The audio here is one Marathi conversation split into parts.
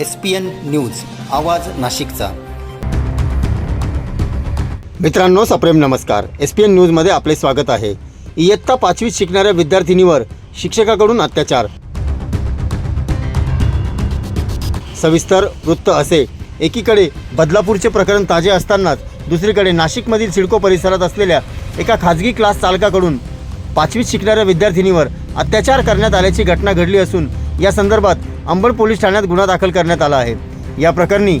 एस पी एन न्यूज आवाज नाशिकचा. मित्रांनो सप्रेम नमस्कार. एस पी एन न्यूजमध्ये आपले स्वागत आहे. इयत्ता पाचवीत शिकणाऱ्या विद्यार्थिनीवर शिक्षकाकडून अत्याचार. सविस्तर वृत्त असे. एकीकडे बदलापूरचे प्रकरण ताजे असतानाच दुसरीकडे नाशिकमधील सिडको परिसरात असलेल्या एका खाजगी क्लास चालकाकडून पाचवीत शिकणाऱ्या विद्यार्थिनीवर अत्याचार करण्यात आल्याची घटना घडली असून या संदर्भात अंबड पोलीस ठाण्यात गुन्हा दाखल करण्यात आला आहे. या प्रकरणी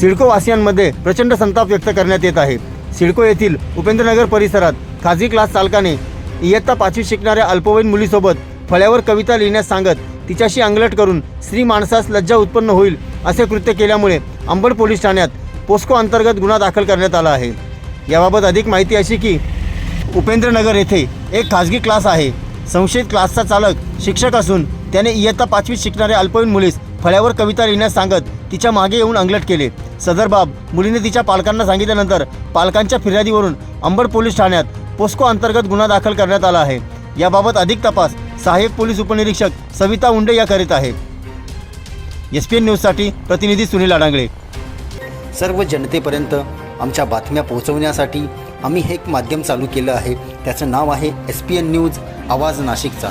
सिडकोवासियांमध्ये प्रचंड संताप व्यक्त करण्यात येत आहे. सिडको येथील उपेंद्रनगर परिसरात खाजगी क्लास चालकाने इयत्ता पाचवी शिकणाऱ्या अल्पवयीन मुलीसोबत फळ्यावर कविता लिहिण्यास सांगत तिच्याशी अंगलट करून स्त्री माणसास लज्जा उत्पन्न होईल असे कृत्य केल्यामुळे अंबड पोलीस ठाण्यात पोस्को अंतर्गत गुन्हा दाखल करण्यात आला आहे. याबाबत अधिक माहिती अशी की उपेंद्रनगर येथे एक खाजगी क्लास आहे. संशयित क्लासचा चालक शिक्षक असून त्याने इयत्ता पाचवीत शिकणाऱ्या अल्पवयीन मुलीस फळ्यावर कविता लिहिण्यास सांगत तिच्यामागे येऊन अंगलट केले. सदर बाब मुलीने तिच्या पालकांना सांगितल्यानंतर पालकांच्या फिर्यादीवरून अंबड पोलीस ठाण्यात पोस्को अंतर्गत गुन्हा दाखल करण्यात आला आहे. याबाबत अधिक तपास सहाय्यक पोलीस उपनिरीक्षक सविता उंडे या करीत आहे. एस पी एन न्यूजसाठी प्रतिनिधी सुनील अडांगळे सर्व जनतेपर्यंत आमच्या बातम्या पोहोचवण्यासाठी आम्ही हे एक माध्यम चालू केलं आहे. त्याचं नाव आहे एस पी एन न्यूज आवाज नाशिकचा.